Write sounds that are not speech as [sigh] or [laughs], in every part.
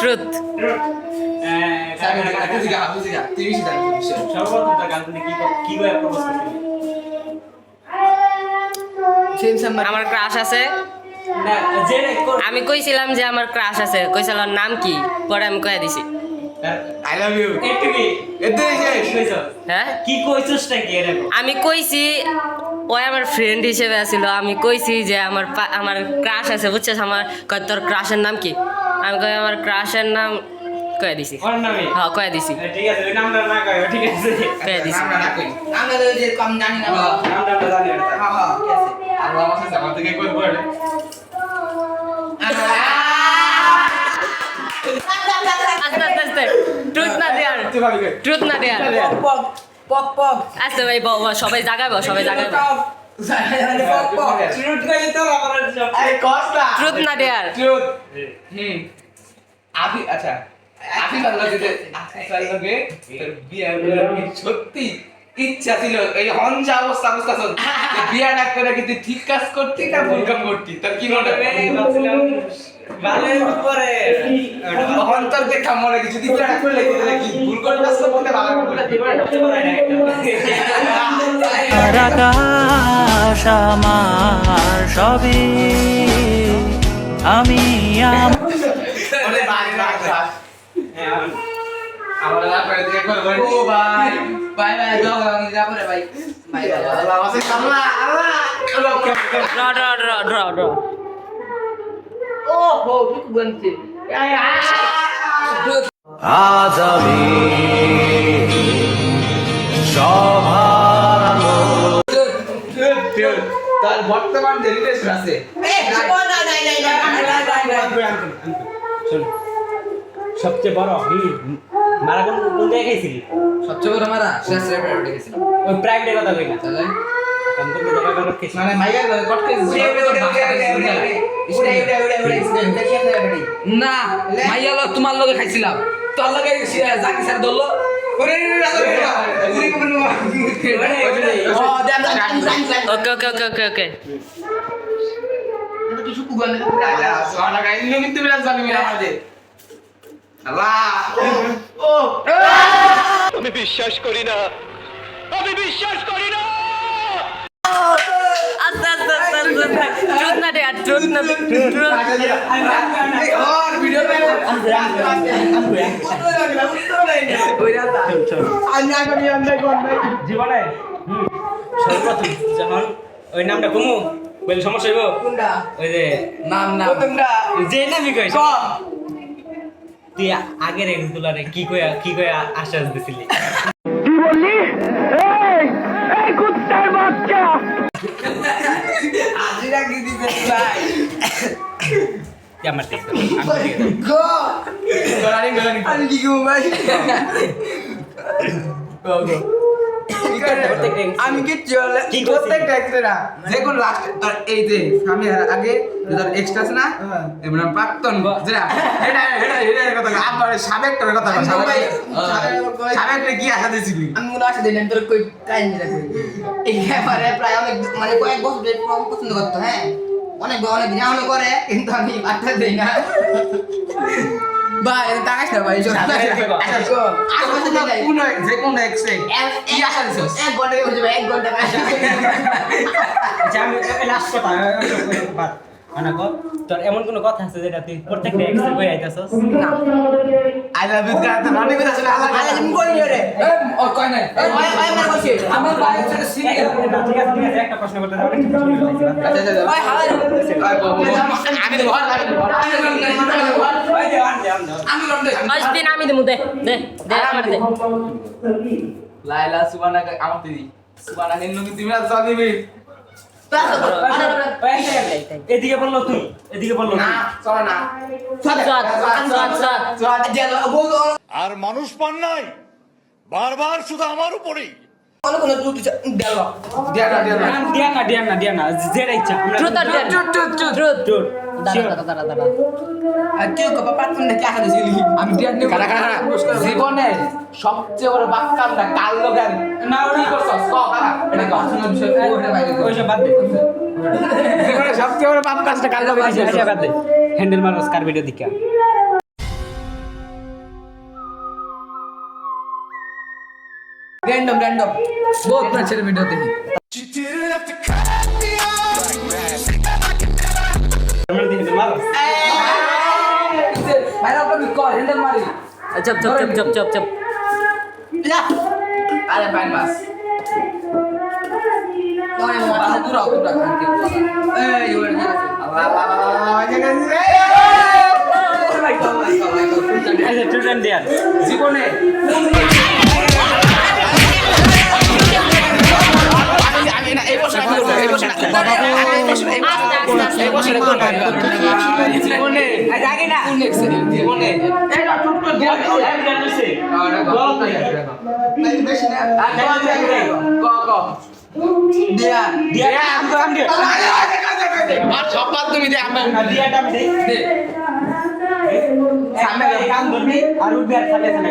Truth আমার crush আছে? না যে কর আমি কইছিলাম যে আমার ক্রাশ আছে। কইছিলাম নাম কি? পরে আমি কয়ে দিছি। আই লাভ ইউ একটু কি এতে কি কইছস হ্যাঁ কর। আমি কইছি ওই আমার ফ্রেন্ড হিসেবে আছিল। আমি কইছি যে আমার আমার ক্রাশ আছে বুঝছিস? আমার কয় তোর ক্রাশের নাম কি? আমি কই আমার ক্রাশের নাম কয়ে দিছি। ওর নামে? হ্যাঁ কয়ে দিছি। ঠিক আছে নামটা না কয় ঠিক আছে। কয়ে দিছি। আমরা না কই। আমরা তো যে কম জানি না নামটা জানি না। হ্যাঁ হ্যাঁ ঠিক আছে। আল্লাহ আমার আমার থেকে কই বলে আস্তে আস্তে আস্তে। ট্রুথ না দেয়ার। ট্রুথ না দেয়ার। পপ পপ পপ আস্তে ভাই ব- ব- সবাই ট্রুথ না। ট্রুথ হুম। আবি আচ্ছা আবি দিতে লগে সত্যি ইচ্ছা ছিল। এই অবস্থা অবস্থা চল বিয়া না করে ঠিক কাজ করতি না ভুল কাম করতি? তোর কি মনে দেখা মনে কি? যদি বিয়া না করলে কি ভুল করে কাজ করতে ভালো করে আমার সবই আমি আজ আমি সবার তার বর্তমান যে আছে। এ ও না না না না শোন সবচেয়ে বড় হুম মারা কোন কোন জায়গায় খাইছিলি সবচেয়ে বড় মারা শেষ রে প্রাইভেট ওই প্রাইভেটের কথা কই না? তাহলে? কাম করতে মানে মাইয়ার কট কে না মাইয়ালো তোমার লগে খাইছিলাম। তোর লগে জাকি স্যার ধরলো। ওকে ওকে ওকে ওকে আমি বিশ্বাস করি না। আমি বিশ্বাস করি না। আগের এক আস্তে ওই নামটা সমস্যা ওই নাম যে কই আগের কি কয়া কি কয়া আশ্বাস দিছিলি? [coughs] Ya mati. Go. Golanin golanin. Andi আমি কিচ্ছু প্রত্যেকটা এক্সট্রা না যে এই যে হ্যাঁ। হ্যাঁ। হ্যাঁ। আমি আগে ধর না? এমন প্রাক্তন। যেটা কথা। আবার কথা সাবেক কি আমি মনে আশা কই কাহিনী রাখবি। [laughs] এই ব্যাপারে প্রায় অনেক মানে কয়েক বছর পছন্দ করতো হ্যাঁ? অনেক অনেক জ্ঞান করে কিন্তু আমি বার্তা দিই না। ভাই তাকাস না ভাই দিছিলি কোন যে কোন এক্সট্রা কি আশা দিছস? এক ঘণ্টা হয়ে যাবে এক ঘণ্টা আচ্ছা আমি লাস্ট কথা বাদ। কর। তোর এমন কোনো কথা আছে যেটা তুই প্রত্যেকটা এক্স কই আইতাছস আই লাভ ইউ চলে আল্লাহ আলে তুমি কই রে? ও কই নাই? ভাই ভাই আমার কইছে আমার ভাই ছেলে ঠিক ঠিক আছে ঠিক আছে, একটা প্রশ্ন করতে কিছু চলে যাচ্ছে ভাই আমি তো ঘর লাগি ওই যে আন দে আন দে আমি আমি দেবো। দে দে দে আমার দে। লাইলা সুবানা আমার দিদি। সুবানা কি তুমি আর জানিবি এদিকে বলল তুই এদিকে বলল না চলে না। আর মানুষ পান নাই বারবার শুধু আমার উপরেই। জীবনে সবচেয়ে বড় বাক্কামটা কাল লোকের না, ওটা- করছস ক কারা? এটা কথা বিষয় ওটা বাইরে ওইসব বাদ দে। জীবনে সবচেয়ে বড় পাপ কাজটা কাল লগে হ্যান্ডেল মারস কার ভিডিও দিকা র্যান্ডম র্যান্ডম বহুত না ছেলে ভিডিও দেখি হ্যান্ডেল মারস ভাই আপনি কল হ্যান্ডেল মারি চপ চপ চপ চপ চপ চপ আরে বাইন মাস নয় মাস দূর আও দূর এই ইউ আর স্টুডেন্ট দেয়ার জীবনে আমি দিয়া বেশি না। ক ক? দিয়া দিয়া। আমি তো আমি আর সব তুমি দে আমি দিয়াটা আমি দেই সামনে কান ধরবি আর উঠবি আর সামনে সামনে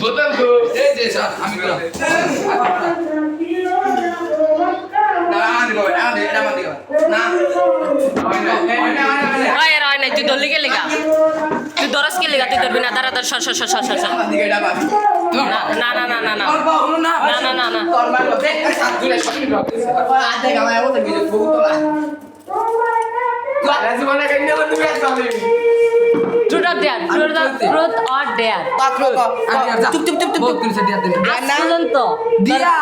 বোতল গো এই যে স্যার আমি গেলাম হয় হয় তুই দলি কে লেগা তুই দরস কে লেগা তুই ধরবি না দাঁড়া দাঁড়া সর সর সর সর সর না না না না না না না না না না truth or dare truth or dare চুপ চুপ চুপ চুপ বহুত কিছু দিয়া দিন আজ পর্যন্ত দিয়া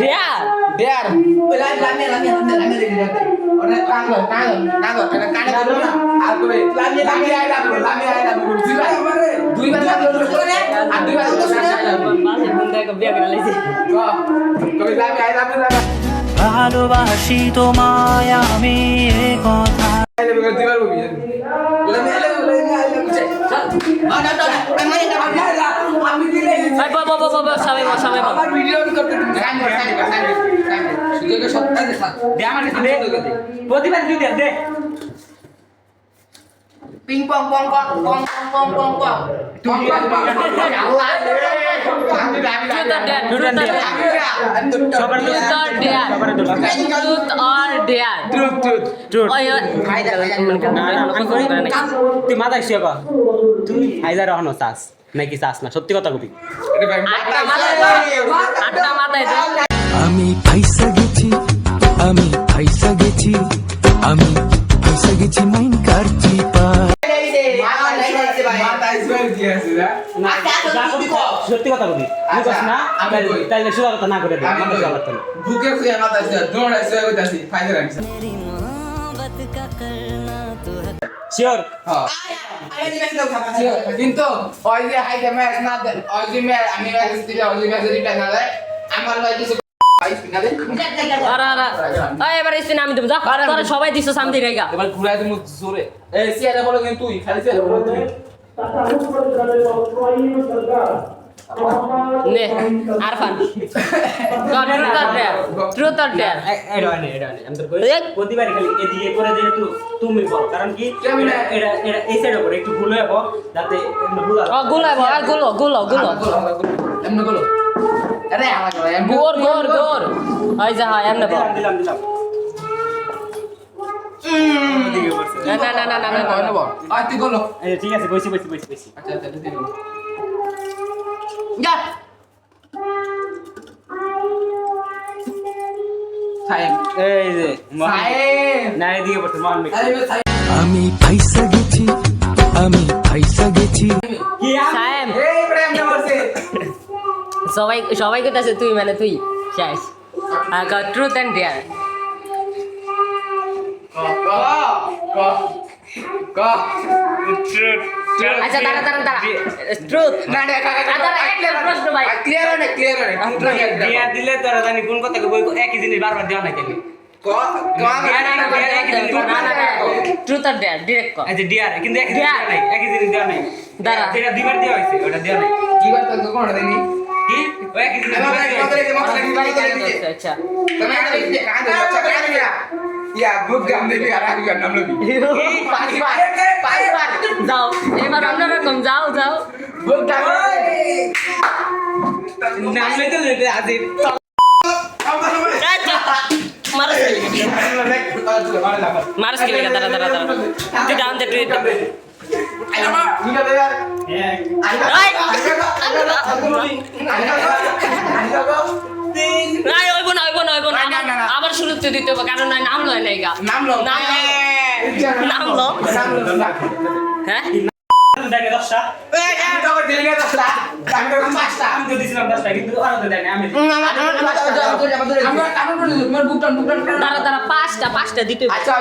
ডেয়ার দেয়ার। লামি লামি লামি লামি দিয়া ওরে কাঙ্গ কাঙ্গ কাঙ্গ এটা কানে ধরো না। আর কবে? লামি লামি আই লাভ লামি আই লাভ দুইবার দুইবার লাভ করে আর দুইবার বাসে বন্ধ করে বিয়ে করে লাইছি কবে লামি আই লাভ ভালোবাসি তোমায় আমি এ কথা দুইবার বলবি লামি লামি লামি লামি না না না মানে না আমি দিলে ভাই বাবা বাবা বাবা সবাই বল সবাই বল আমার ভিডিও আমি করতে তুমি কাঙ্গ কাঙ্গ কাঙ্গ কাঙ্গ সুযোগে সপ্তাহে দেখা দে আমার কাছে দে প্রতিবার তুই দে দে ping pong pong pong pong pong pong pong Allah মাথায় শুয়ে কর হাইজার চাস নাকি চাস না সত্যি কথা কবি আমি গেছি আমি ফাইসা গেছি মাইন কার চিপা মাথা ইসমাইল দিয়ে আছে না যা কবি কর, সত্যি কথা কস না আমি তাইলে- সুদা কথা না। করে দে আমি মাথা কই। শুয়ে লাগতো না বুকে শুয়ে মাথা শুয়ে দৌড়ায় শুয়ে কইতাছি শিওর হ্যাঁ। কিন্তু ওই যে হাই ম্যাচ না ওই যে আমি ম্যাচ দিলে ওই ম্যাচ রিটার্ন না আমার লয় কিছু এবার স্পিন আমি দেবো যা। তোরা সবাই দিছো রেগা। এবার ঘুরাই দিমু জোরে। এই সিয়ারে বলো কিন্তু তুই খালি সিয়ারে বলো তুই নে আরফান। এটা [laughs] এটা আমি কই, প্রতিবার খালি এদিকে করে দিলে তুমি বল কারণ কি কেমন? এটা এটা এটা এই সাইডে করে একটু ভুল যাতে এমনি ও গুলো ভাই গুলো। গুলো গুলো। এমনগুলো। আরে আমার গোর গোর গোর। ওই যা হয় এমনে বল দিলাম দিলাম দিলাম। না না না না না না না। বল তুই গুলো এই, ঠিক আছে বসি বসি বসি বসি। আচ্ছা আচ্ছা দিদি যা। সাইম। এই যে মহান- না এদিকে পড়ছে মহান আমি ফাইসা গেছি আমি ফাইসা গেছি। কি আম? এই প্রেম না বলছে সবাই সবাই কইতাছে তুই মানে তুই শেষ। ট্রুথ এন্ড ডেয়ার ক ক আচ্ছা দাঁড়া দাঁড়া দাঁড়া। ট্রুথ না না কা কা আচ্ছা, একটা প্রশ্ন ভাই। ক্লিয়ার হয় ক্লিয়ার হয় বিয়া দিলে তোরা জানি কোন কথা বই একই জিনিস বারবার দেওয়া নাই কেন। ট্রুথ আর ডেয়ার ডিরেক্ট কর আচ্ছা ডিয়ার কিন্তু একই জিনিস দেওয়া নাই একই জিনিস দেওয়া নাই। দাঁড়া। দুইবার দেওয়া হয়েছে ওটা দেওয়া নাই। কি বার তো কোন দেনি আচ্ছা ইয়া বুক গাম দেবি আর আগে নাম লবি যাও এবার অন্যরকম যাও যাও বুক গাম নাম লইতে লইতে আজি মারস কি লাগে দাঁড়া দাঁড়া দাঁড়া তুই ডাউন দে তুই নাই। আবার শুরুতে দিতে হবে কারণ নাম লয় না এগা নাম লো নাম লো হ্যাঁ দেয় দশটা এই আমি তো দিলি না আমি তো পাঁচটা আমি তো দিছিলাম দশটা কিন্তু ওরা তো দেয় আমি আমরা কারণ বলি তোমার বুকটা বুকটা দাঁড়া দাঁড়া পাঁচটা পাঁচটা দিতে আচ্ছা